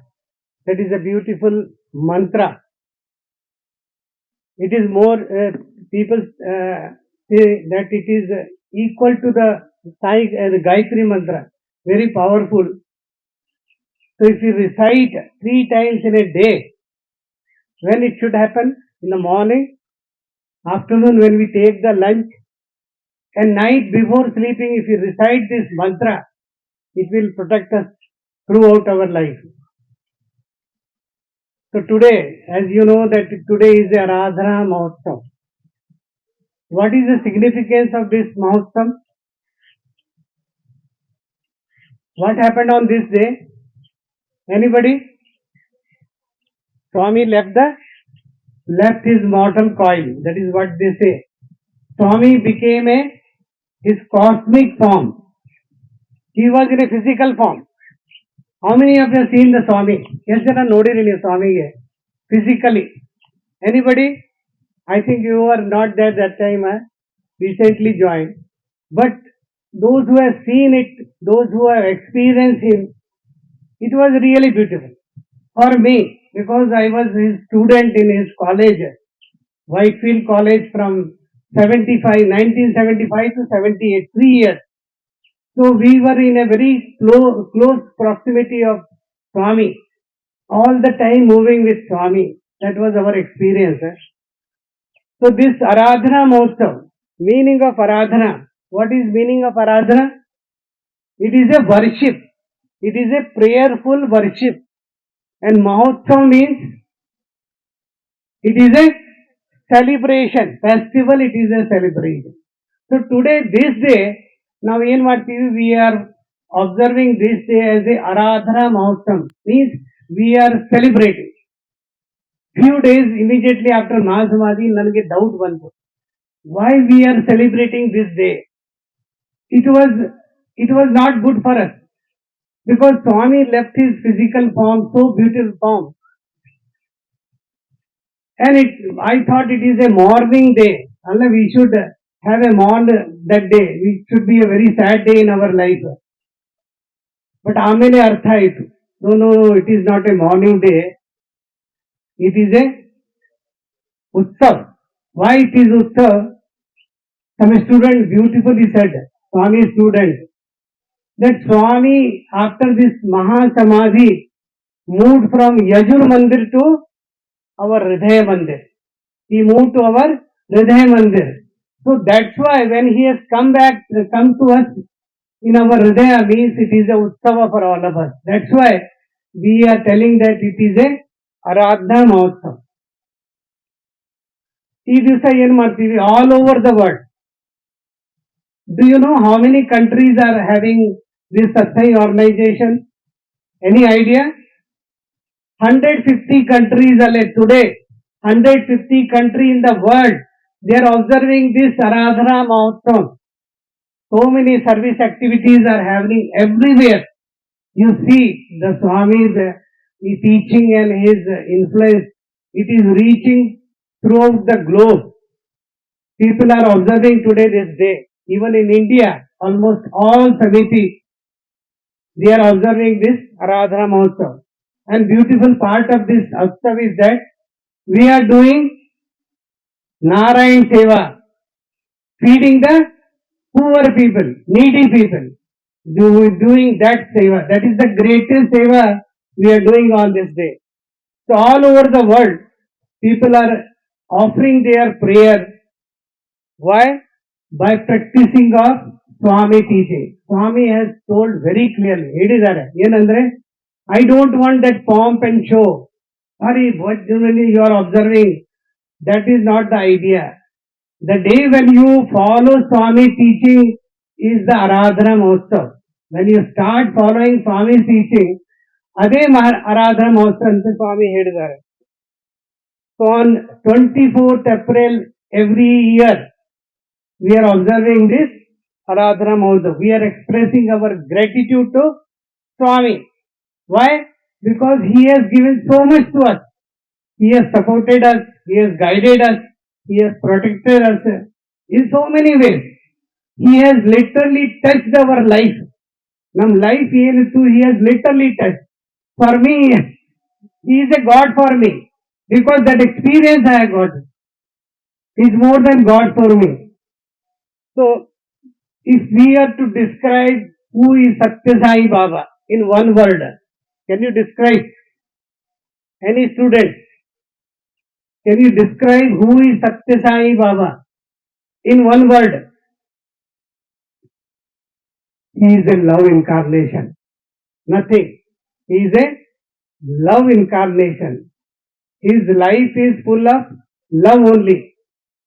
That is a beautiful mantra. It is more, uh, people uh, say that it is equal to the Sai, uh, the Gayatri mantra. Very powerful. So if you recite three times in a day, when it should happen? In the morning, afternoon when we take the lunch, and night before sleeping, if you recite this mantra, it will protect us throughout our life. So today, as you know that today is the Aradhana Mahotsav. What is the significance of this Mahotsav? What happened on this day? Anybody? Swami left the left his mortal coil. That is what they say. Swami became a his cosmic form. He was in a physical form. How many of you have seen the Swami? Yes, there are nodiri Swami here. Physically. Anybody? I think you were not there that time. Huh? Recently joined. But those who have seen it, those who have experienced him, it was really beautiful. For me, because I was his student in his college, Whitefield College from 75, 1975 to 78, three years. So we were in a very close, close proximity of Swami, all the time moving with Swami. That was our experience. eh. So this Aradhana Mahotsav, meaning of Aradhana, what is meaning of Aradhana? It is a worship. It is a prayerful worship. And Mahotsav means it is a celebration. Festival, it is a celebration. So today, this day, ನಾವು ಏನ್ ಮಾಡ್ತೀವಿ we are observing this day as a Aradhana Mahotsava means we are celebrating few days immediately after Mahasamadhi ನನಗೆ doubt ಬಂತು why we are celebrating this day. It was, it was not good for us Because Swami left his physical form so beautiful form. And it, I thought it is a mourning day. Allah, we should have a mourn that day. It should be a very sad day in our life. But Amene Artha it. No, no, no, it is not a mourning day. It is a Uttar. Why it is Uttar? Some student beautifully said, Swami student, that Swami after this Mahasamadhi moved from Yajur Mandir to our Hridaya Mandir. He moved to our Hridaya Mandir. So that's why when he has come back, come to us in our Hridaya means it is a Utsava for all of us. That's why we are telling that it is a Aradhana Mahotsav. ಈ ದಿವಸ ಏನ್ ಮಾಡ್ತೀವಿ all over the world do you know how many countries are having this Satsang organization. Any idea? 150 countries are today, 150 country in the world, they are observing this Aradhana Mahotsav. So many service activities are happening everywhere. You see the Swami's uh, teaching and his uh, influence, it is reaching throughout the globe. People are observing today this day. Even in India, almost all Samiti they are observing this Aradhana Mahotsav. And beautiful part of this Utsav is that we are doing Narayan Seva, feeding the poor people, needy people, do, doing that seva. That is the greatest seva we are doing on this day. So all over the world, people are offering their prayer. Why? By practicing of Swami teaching. Swami has told very clearly, ಹೇಳಿದ್ದಾರೆ ಏನಂದ್ರೆ I don't want that pomp and show. Sorry, what generally you are observing, that is not the idea. The day when you follow Swami teaching is the Aradhana Mahotsav. When you start following Swami's teaching, ಅದೇ ಮಹ ಆರಾಧನಾ ಮಹೋತ್ಸವ ಅಂತ ಸ್ವಾಮಿ ಹೇಳಿದ್ದಾರೆ so on twenty fourth April every year we are observing this Aradhana Mahotsav. We are expressing our gratitude to Swami. Why? Because he has given so much to us. He has supported us. He has guided us. He has protected us in so many ways. He has literally touched our life. Num life ಏನಿತ್ತು he has literally touched. For me, he is a God for me because that experience I have got is more than God for me. If we are to describe who is Satya Sai Baba in one word, can you describe? Any student? Can you describe who is Satya Sai Baba in one word? He is a love incarnation. Nothing. He is a love incarnation. His life is full of love only.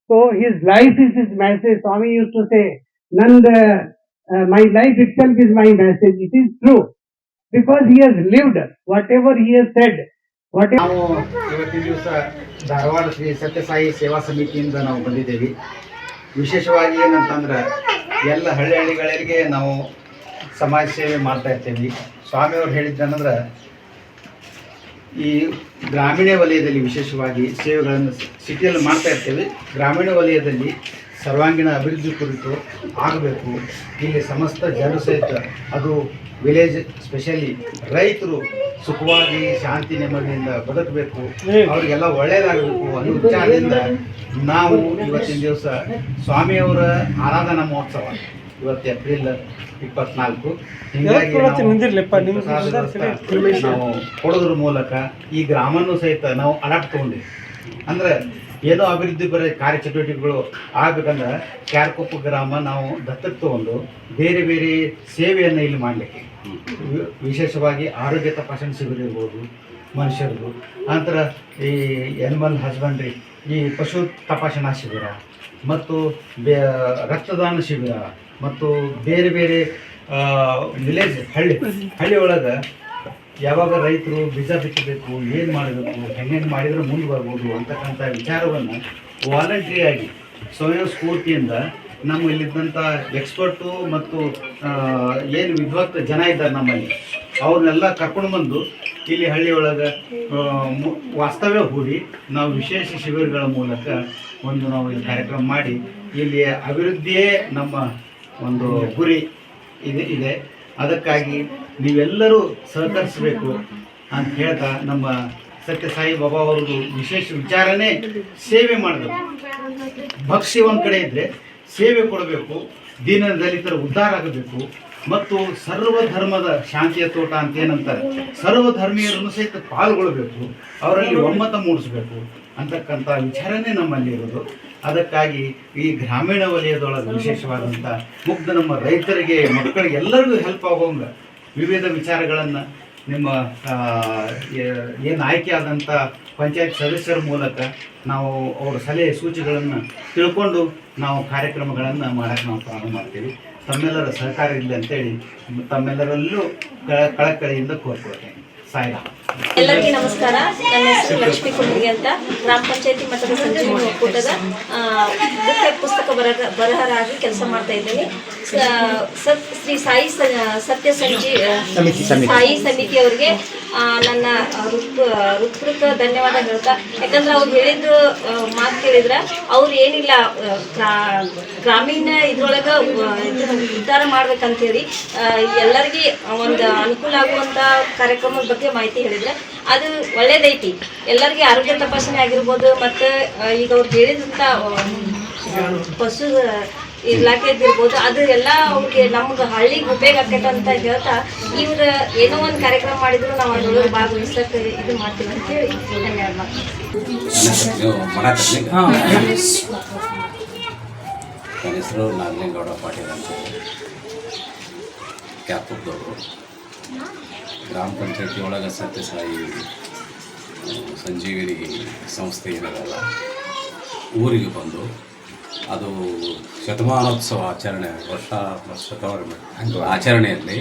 So his life is his message. Swami used to say, Nanda, uh, my life itself is my message. It is true. Because he has lived. Whatever he has said, whatever ಇವತ್ತಿನ ದಿವಸ ಧಾರವಾಡ ಶ್ರೀ ಸತ್ಯಸಾಯಿ ಸೇವಾ ಸಮಿತಿಯಿಂದ ನಾವು ಬಂದಿದ್ದೇವೆ. ವಿಶೇಷವಾಗಿ ಏನಂತಂದ್ರೆ ಎಲ್ಲ ಹಳ್ಳಿ ಹಳ್ಳಿಗಳಿಗೆ ನಾವು ಸಮಾಜ ಸೇವೆ ಮಾಡ್ತಾ ಇರ್ತೀವಿ. ಸ್ವಾಮಿಯವ್ರು ಹೇಳಿದ್ದೇನೆಂದ್ರೆ ಈ ಗ್ರಾಮೀಣ ವಲಯದಲ್ಲಿ ವಿಶೇಷವಾಗಿ ಸೇವೆಗಳನ್ನು ಸಿಟಿಯಲ್ಲಿ ಮಾಡ್ತಾ ಇರ್ತೇವೆ. ಗ್ರಾಮೀಣ ವಲಯದಲ್ಲಿ ಸರ್ವಾಂಗೀಣ ಅಭಿವೃದ್ಧಿ ಕುರಿತು ಆಗಬೇಕು. ಇಲ್ಲಿ ಸಮಸ್ತ ಜನ ಸಹಿತ ಅದು ವಿಲೇಜ್ ಸ್ಪೆಷಲಿ ರೈತರು ಸುಖವಾಗಿ ಶಾಂತಿ ನೆಮ್ಮದಿಯಿಂದ ಬದುಕಬೇಕು. ಅವರಿಗೆಲ್ಲ ಒಳ್ಳೆಯದಾಗಬೇಕು ಅನ್ನೋ ವಿಚಾರದಿಂದ ನಾವು ಇವತ್ತಿನ ದಿವಸ ಸ್ವಾಮಿಯವರ ಆರಾಧನಾ ಮಹೋತ್ಸವ ಇವತ್ತು ಏಪ್ರಿಲ್ ಇಪ್ಪತ್ನಾಲ್ಕು. ಹೀಗಾಗಿ ನಾವು ಕೊಡೋದ್ರ ಮೂಲಕ ಈ ಗ್ರಾಮನೂ ಸಹಿತ ನಾವು ಅಡಾಪ್ಟ್ ತಗೊಂಡಿವಿ. ಅಂದ್ರೆ ಏನೋ ಅಭಿವೃದ್ಧಿ ಬರ ಕಾರ್ಯಚಟುವಟಿಕೆಗಳು ಆಗಬೇಕಂದ್ರೆ ಕ್ಯಾರ್ಕೊಪ್ಪ ಗ್ರಾಮ ನಾವು ದತ್ತಕ್ಕೆ ತಗೊಂಡು ಬೇರೆ ಬೇರೆ ಸೇವೆಯನ್ನು ಇಲ್ಲಿ ಮಾಡಲಿಕ್ಕೆ. ವಿಶೇಷವಾಗಿ ಆರೋಗ್ಯ ತಪಾಸಣೆ ಶಿಬಿರ ಇರ್ಬೋದು, ಮನುಷ್ಯರದು. ನಂತರ ಈ ಎನಿಮಲ್ ಹಸ್ಬೆಂಡ್ರಿ ಈ ಪಶು ತಪಾಸಣಾ ಶಿಬಿರ, ಮತ್ತು ಬೇ, ರಕ್ತದಾನ ಶಿಬಿರ, ಮತ್ತು ಬೇರೆ ಬೇರೆ ವಿಲೇಜ್ ಹಳ್ಳಿ ಹಳ್ಳಿ ಒಳಗೆ ಯಾವಾಗ ರೈತರು ಬೀಜ ಬಿತ್ತಬೇಕು, ಏನು ಮಾಡಬೇಕು ಹೆಂಗೇನು ಮಾಡಿದರೆ ಮುಂದೆ ಬರ್ಬೋದು ಅಂತಕ್ಕಂಥ ವಿಚಾರವನ್ನು ವಾಲಂಟ್ರಿಯಾಗಿ ಸ್ವಯಂ ಸ್ಫೂರ್ತಿಯಿಂದ ನಮ್ಮ ಇಲ್ಲಿದ್ದಂಥ ಎಕ್ಸ್ಪರ್ಟು ಮತ್ತು ಏನು ವಿದ್ವತ್ ಜನ ಇದ್ದಾರೆ ನಮ್ಮಲ್ಲಿ, ಅವ್ರನ್ನೆಲ್ಲ ಕರ್ಕೊಂಡು ಬಂದು ಇಲ್ಲಿ ಹಳ್ಳಿಯೊಳಗೆ ವಾಸ್ತವ್ಯ ಹೂಡಿ ನಾವು ವಿಶೇಷ ಶಿಬಿರಗಳ ಮೂಲಕ ಒಂದು ನಾವು ಇಲ್ಲಿ ಕಾರ್ಯಕ್ರಮ ಮಾಡಿ ಇಲ್ಲಿ ಅಭಿವೃದ್ಧಿಯೇ ನಮ್ಮ ಒಂದು ಗುರಿ ಇದೆ ಇದೆ. ಅದಕ್ಕಾಗಿ ನೀವೆಲ್ಲರೂ ಸಹಕರಿಸಬೇಕು ಅಂತ ಹೇಳ್ತಾ ನಮ್ಮ ಸತ್ಯ ಸಾಯಿ ಬಾಬಾ ಅವ್ರದ್ದು ವಿಶೇಷ ವಿಚಾರನೇ ಸೇವೆ ಮಾಡಬೇಕು ಭಕ್ಷ್ಯ ಒಂದು ಕಡೆ ಇದ್ದರೆ ಸೇವೆ ಕೊಡಬೇಕು ದೀನ ದಲಿತರ ಉದ್ಧಾರ ಆಗಬೇಕು ಮತ್ತು ಸರ್ವ ಧರ್ಮದ ಶಾಂತಿಯ ತೋಟ ಅಂತ ಏನಂತಾರೆ ಸರ್ವಧರ್ಮೀಯರನ್ನು ಸಹಿತ ಪಾಲ್ಗೊಳ್ಬೇಕು, ಅವರಲ್ಲಿ ಒಮ್ಮತ ಮೂಡಿಸ್ಬೇಕು ಅಂತಕ್ಕಂಥ ವಿಚಾರನೇ ನಮ್ಮಲ್ಲಿ ಇರೋದು. ಅದಕ್ಕಾಗಿ ಈ ಗ್ರಾಮೀಣ ವಲಯದೊಳಗೆ ವಿಶೇಷವಾದಂಥ ಮುಗ್ಧ ನಮ್ಮ ರೈತರಿಗೆ, ಮಕ್ಕಳಿಗೆ ಎಲ್ಲರಿಗೂ ಹೆಲ್ಪ್ ಆಗೋಂಗ ವಿವಿಧ ವಿಚಾರಗಳನ್ನು ನಿಮ್ಮ ಏನು ಆಯ್ಕೆ ಆದಂಥ ಪಂಚಾಯತ್ ಸದಸ್ಯರ ಮೂಲಕ ನಾವು ಅವರ ಸಲಹೆ ಸೂಚನೆಗಳನ್ನು ತಿಳ್ಕೊಂಡು ನಾವು ಕಾರ್ಯಕ್ರಮಗಳನ್ನು ಮಾಡೋಕ್ಕೆ ನಾವು ಪ್ರಾರಂಭ ಮಾಡ್ತೀವಿ. ತಮ್ಮೆಲ್ಲರ ಸಹಕಾರ ಇಲ್ಲ ಅಂತೇಳಿ ತಮ್ಮೆಲ್ಲರಲ್ಲೂ ಕಳ ಕಳಕಳಿಯಿಂದ ಕೋರ್ಕೊಳ್ತೇನೆ. ಸಾಯಿರಾಮ್. ಎಲ್ಲರಿಗೂ ನಮಸ್ಕಾರ. ನನ್ನ ಹೆಸರು ಲಕ್ಷ್ಮೀ ಕುಂಡಿಗೆ ಅಂತ. ಗ್ರಾಮ ಪಂಚಾಯತಿ ಮಟ್ಟದ ಸಂಜೀವಿನಿ ಒಕ್ಕೂಟದ ಬುಕ್ ಪುಸ್ತಕ ಬರಹ ಬರಹರಾಗಿ ಕೆಲಸ ಮಾಡ್ತಾ ಇದ್ದೀನಿ. ಶ್ರೀ ಸಾಯಿ ಸತ್ಯ ಸಂಜಿ ಸಾಯಿ ಸಮಿತಿ, ಸಮಿತಿ. ನನ್ನ ಹೃತ್ ಹೃತ್ಪೂರ್ವಕ ಧನ್ಯವಾದ ಹೇಳ್ತಾ ಯಾಕಂದ್ರೆ ಅವ್ರು ಹೇಳಿದ್ದು ಮಾತು ಕೇಳಿದ್ರೆ ಅವ್ರು ಏನಿಲ್ಲ ಗ್ರಾಮೀಣ ಇದ್ರೊಳಗೆ ಉದ್ಧಾರ ಮಾಡ್ಬೇಕಂತೇಳಿ ಎಲ್ಲರಿಗೆ ಒಂದು ಅನುಕೂಲ ಆಗುವಂಥ ಕಾರ್ಯಕ್ರಮದ ಬಗ್ಗೆ ಮಾಹಿತಿ ಹೇಳಿದ್ರೆ ಅದು ಒಳ್ಳೇದೈತಿ ಎಲ್ಲರಿಗೆ ಆರೋಗ್ಯ ತಪಾಸಣೆ ಆಗಿರ್ಬೋದು ಮತ್ತು ಈಗ ಅವ್ರು ಹೇಳಿದಂಥ ಆ, ಪಶು ಇಲಾಖೆದಿರ್ಬೋದು ಅದು ಎಲ್ಲ ಅವ್ರಿಗೆ ನಮ್ಗೆ ಹಳ್ಳಿಗೆ ಉಪಯೋಗ ಆಕೈತೆ ಅಂತ ಹೇಳ್ತಾ ಇವ್ರ ಏನೋ ಒಂದು ಕಾರ್ಯಕ್ರಮ ಮಾಡಿದ್ರು ನಾವು ಅದ್ರೊಳಗೆ ಭಾಗವಹಿಸಕ್ಕೆ ಇದು ಮಾಡ್ತೀವಿ ಧನ್ಯವಾದ ಮಾಡ್ತೀನಿ ನೀವು ಮಾಡತ್ತೀರಿ ನನ್ನ ಹೆಸರು ನಾಗಲಿಂಗೌಡ ಪಾಟೀಲ್ ಅಂತ ಕ್ಯಾಪುರದವರು ಗ್ರಾಮ ಪಂಚಾಯತಿ ಒಳಗೆ ಸತ್ಯಸಾಯಿ ಸಂಜೀವಿನಿ ಸಂಸ್ಥೆ ಏನದಲ್ಲ ಊರಿಗೆ ಬಂದು ಅದು ಶತಮಾನೋತ್ಸವ ಆಚರಣೆ, ವರ್ಷ ಶತಮಾನ ಆಚರಣೆಯಲ್ಲಿ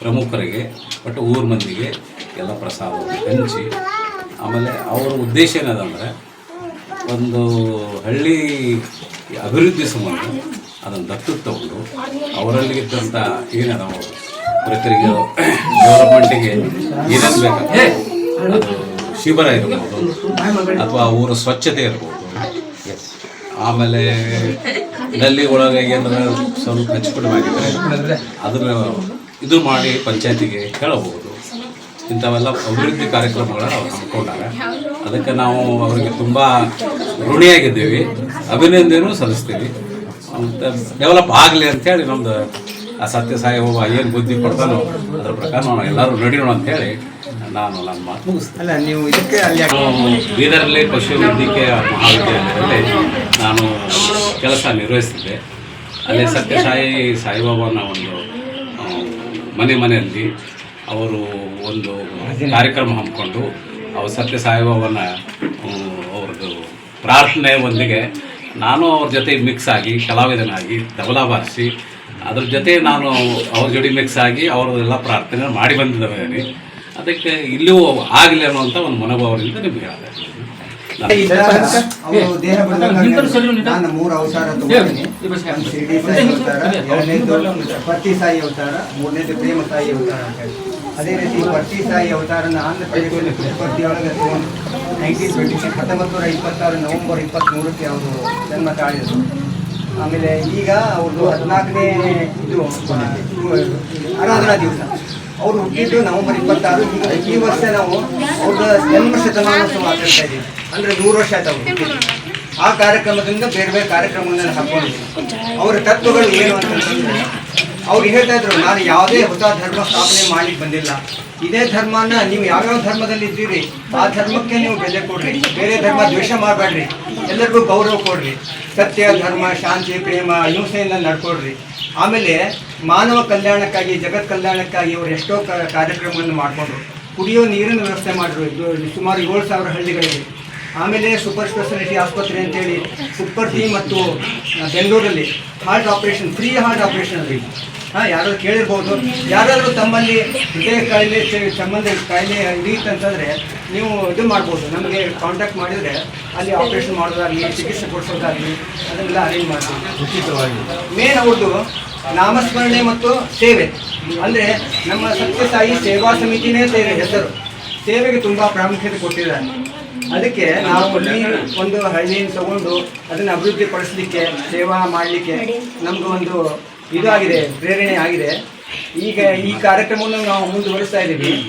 ಪ್ರಮುಖರಿಗೆ, ಒಟ್ಟು ಊರ ಮಂದಿಗೆ ಎಲ್ಲ ಪ್ರಸಾದ ಹಂಚಿ, ಆಮೇಲೆ ಅವರ ಉದ್ದೇಶ ಏನದಂದರೆ ಒಂದು ಹಳ್ಳಿ ಅಭಿವೃದ್ಧಿ ಸಂಬಂಧ ಅದನ್ನು ದತ್ತು ತಗೊಂಡು ಅವರಲ್ಲಿದ್ದಂಥ ಏನದ ರೈತರಿಗೆ ಗೌರ್ಮೆಂಟಿಗೆ ಏನೇನು ಬೇಕು? ಅದು ಶಿಬಿರ ಇರ್ಬೋದು, ಅಥವಾ ಊರ ಸ್ವಚ್ಛತೆ ಇರ್ಬೋದು. ಆಮೇಲೆ ನಲ್ಲಿ ಒಳಗೆ ಏನಾರ ಸ್ವಲ್ಪ ಹೆಚ್ಚು ಕಡಿಮೆ ಇದು ಮಾಡಿ ಪಂಚಾಯತಿಗೆ ಹೇಳಬಹುದು. ಇಂಥವೆಲ್ಲ ಅಭಿವೃದ್ಧಿ ಕಾರ್ಯಕ್ರಮಗಳನ್ನ ಅವ್ರು ಹಮ್ಮಿಕೊಂಡಾರೆ. ಅದಕ್ಕೆ ನಾವು ಅವರಿಗೆ ತುಂಬ ಋಣಿಯಾಗಿದ್ದೀವಿ. ಅಭಿನಂದನೆಯೂ ಸಲ್ಲಿಸ್ತೀವಿ. ಅಂತ ಡೆವಲಪ್ ಆಗಲಿ ಅಂತೇಳಿ ನಮ್ದು ಆ ಸತ್ಯ ಸಾಯಿ ಏನು ಬುದ್ಧಿ ಕೊಡ್ತಾನೋ ಅದ್ರ ಪ್ರಕಾರ ನಾವು ಎಲ್ಲರೂ ನಡೆಯೋಣ ಅಂತೇಳಿ ನಾನು ನನ್ನ ಮಾತು ಮುಗಿಸ್ತೇನೆ ಅಲ್ಲ ನೀವು ಇದಕ್ಕೆ ಅಲ್ಲಿ ಬೀದರಲ್ಲಿ ಪಶು ವೈದ್ಯಕೀಯ ಮಹಾವಿದ್ಯಾಲಯದಲ್ಲಿ ನಾನು ಕೆಲಸ ನಿರ್ವಹಿಸ್ತಿದ್ದೆ. ಅಲ್ಲಿ ಸತ್ಯಸಾಯಿ ಸಾಯಿಬಾಬಾನ ಒಂದು ಮನೆ ಮನೆಯಲ್ಲಿ ಅವರು ಒಂದು ಕಾರ್ಯಕ್ರಮ ಹಮ್ಮಿಕೊಂಡು ಅವರು ಸತ್ಯ ಸಾಯಿಬಾಬಾನ ಅವ್ರದ್ದು ಪ್ರಾರ್ಥನೆ ಒಂದಿಗೆ ನಾನು ಅವ್ರ ಜೊತೆ ಮಿಕ್ಸ್ ಆಗಿ ಕಲಾವಿದನಾಗಿ ತಬಲಾ ಬಾರಿಸಿ ಅದ್ರ ಜೊತೆ ನಾನು ಅವ್ರ ಜೋಡಿ ಮಿಕ್ಸ್ ಆಗಿ ಅವ್ರದ್ದೆಲ್ಲ ಪ್ರಾರ್ಥನೆ ಮಾಡಿ ಬಂದಿದ್ದೇನೆ ಅದಕ್ಕೆ ಇಲ್ಲೂ ಆಗಲಿ ಅನ್ನುವಂಥ ಒಂದು ಮನೋಭಾವದಿಂದ ನಿಮ್ಗೆ ಹೇಳಿದೆ. ನಾನು ಮೂರು ಅವತಾರ ಎರಡನೇದು ಪತ್ತಿ ಸಾಯಿ ಅವತಾರ ಮೂರನೇದು ಪ್ರೇಮ ಸಾಯಿ ಅವತಾರ ಅಂತ ಹೇಳಿ. ಅದೇ ರೀತಿ ಪಟ್ಟಿ ಸಾಯಿ ಅವತಾರನ ಆಂಧ್ರ ಪ್ರದೇಶದಲ್ಲಿ ಪುಷ್ಪರ್ತಿಯೊಳಗೆ ತಗೊಂಡು ನೈನ್ಟೀನ್ ಟ್ವೆಂಟಿ ಸಿಕ್ಸ್ ಹತ್ತೊಂಬತ್ತು ನೂರ ಇಪ್ಪತ್ತಾರು ನವೆಂಬರ್ ಇಪ್ಪತ್ತ್ಮೂರಕ್ಕೆ ಅವರು ಜನ್ಮ ತಾಳಿದರು. ಆಮೇಲೆ ಈಗ ಅವ್ರದ್ದು ಹದಿನಾಲ್ಕನೇ ಇದು ಆರಾಧನಾ ದಿವಸ. ಅವರು ಹುಟ್ಟಿದ್ದು ನವೆಂಬರ್ ಇಪ್ಪತ್ತಾರು ಈ ವರ್ಷ ನಾವು ಅವ್ರದ್ದು ಜನ್ಮ ಶತಮಾನೋತ್ಸವ ಆಚರಿಸ್ತಾ ಇದ್ದೀವಿ ಅಂದ್ರೆ ನೂರು ವರ್ಷ ಆಯ್ತು ಅವ್ರು ಆ ಕಾರ್ಯಕ್ರಮದಿಂದ ಬೇರೆ ಬೇರೆ ಕಾರ್ಯಕ್ರಮಗಳನ್ನ ಹಾಕೊಂಡಿದ್ದೀವಿ. ಅವರ ತತ್ವಗಳು ಏನು ಅಂತಂದ್ರೆ ಅವ್ರು ಹೇಳ್ತಾ ಇದ್ರು, ನಾನು ಯಾವುದೇ ಹೊಸ ಧರ್ಮ ಸ್ಥಾಪನೆ ಮಾಡಿ ಬಂದಿಲ್ಲ. ಇದೇ ಧರ್ಮನ ನೀವು ಯಾವ್ಯಾವ ಧರ್ಮದಲ್ಲಿ ಇದ್ದೀರಿ, ಆ ಧರ್ಮಕ್ಕೆ ನೀವು ಬೆಲೆ ಕೊಡ್ರಿ. ಬೇರೆ ಧರ್ಮ ದ್ವೇಷ ಮಾಡಬೇಡ್ರಿ. ಎಲ್ಲರಿಗೂ ಗೌರವ ಕೊಡ್ರಿ. ಸತ್ಯ, ಧರ್ಮ, ಶಾಂತಿ, ಪ್ರೇಮ ಅಹಿಂಸೆಯಿಂದ ನಡ್ಕೊಡ್ರಿ ಆಮೇಲೆ ಮಾನವ ಕಲ್ಯಾಣಕ್ಕಾಗಿ, ಜಗತ್ ಕಲ್ಯಾಣಕ್ಕಾಗಿ ಅವರು ಎಷ್ಟೋ ಕಾರ್ಯಕ್ರಮವನ್ನು ಮಾಡಿಕೊಂಡ್ರು. ಕುಡಿಯೋ ನೀರಿನ ವ್ಯವಸ್ಥೆ ಮಾಡಿದ್ರು. ಇದು ಸುಮಾರು ಏಳು ಸಾವಿರ ಹಳ್ಳಿಗಳಿಗೆ. ಆಮೇಲೆ ಸೂಪರ್ ಸ್ಪೆಷಾಲಿಟಿ ಆಸ್ಪತ್ರೆ ಅಂತೇಳಿ ಕುಪ್ಪರ್ತಿ ಮತ್ತು ಬೆಂಗಳೂರಲ್ಲಿ, heart operation free heart operation ಅಲ್ಲಿ. ಹಾಂ ಯಾರಾದ್ರು ಕೇಳಿರ್ಬೋದು. ಯಾರಾದರೂ ತಮ್ಮಲ್ಲಿ ಹೃದಯ ಕಾಯಿಲೆ ಸಂಬಂಧ ಕಾಯಿಲೆ ಅಂತಂದರೆ ನೀವು ಇದು ಮಾಡ್ಬೋದು. ನಮಗೆ ಕಾಂಟ್ಯಾಕ್ಟ್ ಮಾಡಿದರೆ ಅಲ್ಲಿ ಆಪರೇಷನ್ ಮಾಡೋದಾಗಲಿ ಚಿಕಿತ್ಸೆ ಕೊಡಿಸೋದಾಗಲಿ ಅದನ್ನೆಲ್ಲ ಅರೇಂಜ್ ಮಾಡ್ತೀವಿ. ಉಚಿತವಾಗಿ. ಮೇನ್ ಅವ್ರದ್ದು ನಾಮಸ್ಮರಣೆ ಮತ್ತು ಸೇವೆ. ಅಂದರೆ ನಮ್ಮ ಸತ್ಯಸಾಯಿ ಸೇವಾ ಸಮಿತಿನೇ ಸೇವೆ ಹೆಸರು. ಸೇವೆಗೆ ತುಂಬ ಪ್ರಾಮುಖ್ಯತೆ ಕೊಟ್ಟಿದ್ದಾರೆ. ಅದಕ್ಕೆ ನಾವು ಒಂದು ಹಳ್ಳಿಯನ್ನು ತಗೊಂಡು ಅದನ್ನು ಅಭಿವೃದ್ಧಿ ಪಡಿಸಲಿಕ್ಕೆ ಸೇವಾ ಮಾಡಲಿಕ್ಕೆ ನಮ್ಗೆ ಒಂದು ಇದಾಗಿದೆ ಪ್ರೇರಣೆ ಆಗಿದೆ. ಈಗ ಈ ಕಾರ್ಯಕ್ರಮವನ್ನು ನಾವು ಮುಂದುವರಿಸ್ತಾ ಇದ್ದೀವಿ.